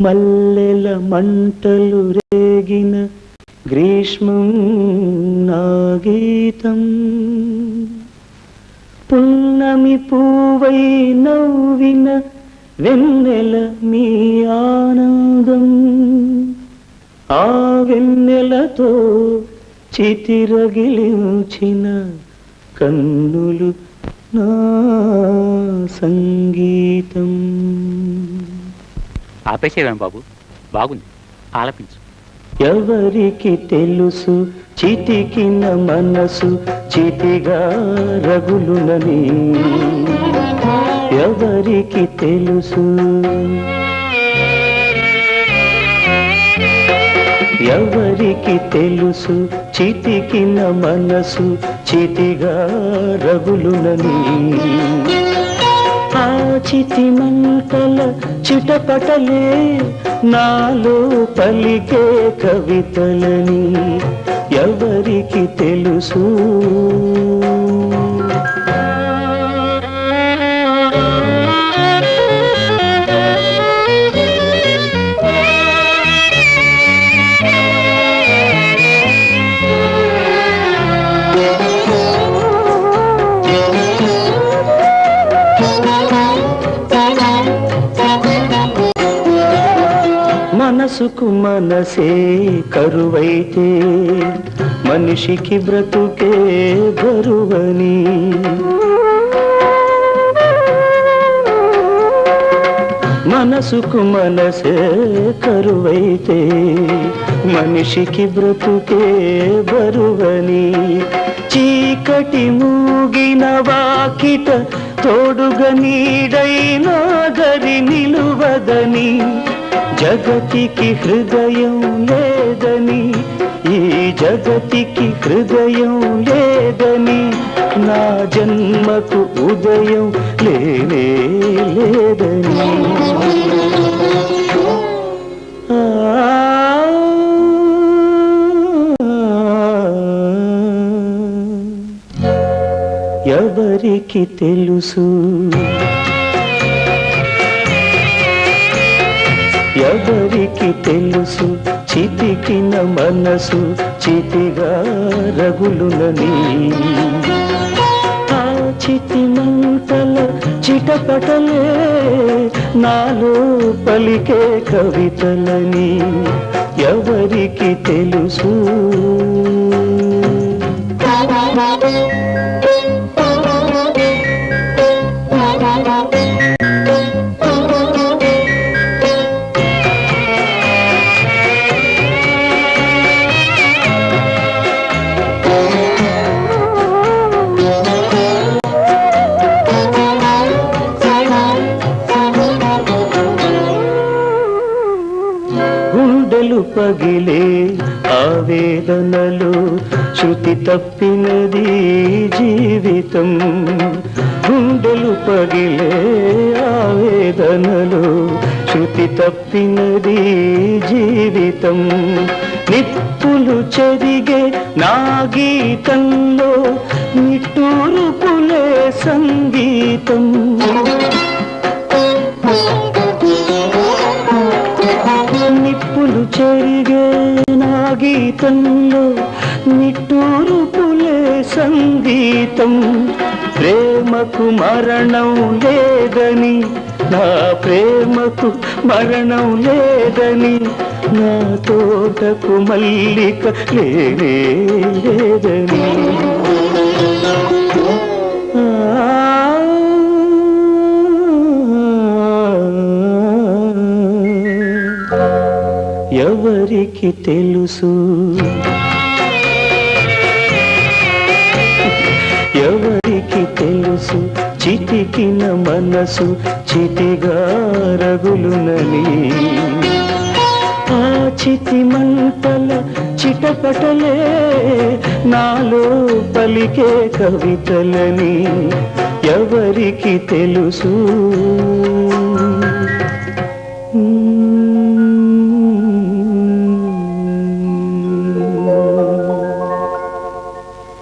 మల్లెల మంటలు రేగిన గ్రీష్మం నా గీతం. పున్నమి పూవై నవ్విన వెన్నెల మీ ఆనందం. ఆ వెన్నెలతో చితిరగిలించిన కన్నులు నా సంగీతం. ఆపేసేవాను బాబు. బాగుంది. ఆలపించు. ఎవరికి తెలుసు? చితికిన మనసు చితిగా రగులునని. ఎవరికి తెలుసు? ఎవరికి తెలుసు? చితికిన మనసు చితిగా రగులునని. ఆ చితి మంటల చిటపటలే నాలో పలికే కవితలని ఎవరికి తెలుసు? మనసుకు మనసే కరువైతే మనిషికి బ్రతుకే బరువని. మనసుకు మనసే కరువైతే మనిషికి బ్రతుకే బరువని. చీకటి మూగిన వాకిట తోడుగా నీడైనా గరి నిలువదని. జగతికి హృదయం లేదని ఈ జగతికి హృదయం లేదని నా జన్మకు ఉదయం లేనే లేదని. ఎవరికి తెలుసు? ఎవరికి తెలుసు? చితికిన మనసు చితిగా రగులునని ఆ చితి మంటల చిటపటలే నాలో పలికే కవితలని ఎవరికి తెలుసు? పగిలే ఆవేదనలు శృతి తప్పినది జీవితం. గుండెలు పగిలే ఆవేదనలు శృతి తప్పినది జీవితం. నిప్పులు చెరిగే నా గీతంలో నిట్టూరుపులే సంగీతం. నిప్పులు చెరిగే నా గీతంలో నిట్టూరు పులే సంగీతం. ప్రేమకు మరణం లేదని నా ప్రేమకు మరణం లేదని నా తోటకు మల్లిక లేనే లేదని. ఎవరికి తెలుసు? ఎవరికి తెలుసు? చితికిన మనసు చితిగా రగులునని ఆ చితి మంటల చిటపటలే నాలో పలికే కవితలని ఎవరికి తెలుసు?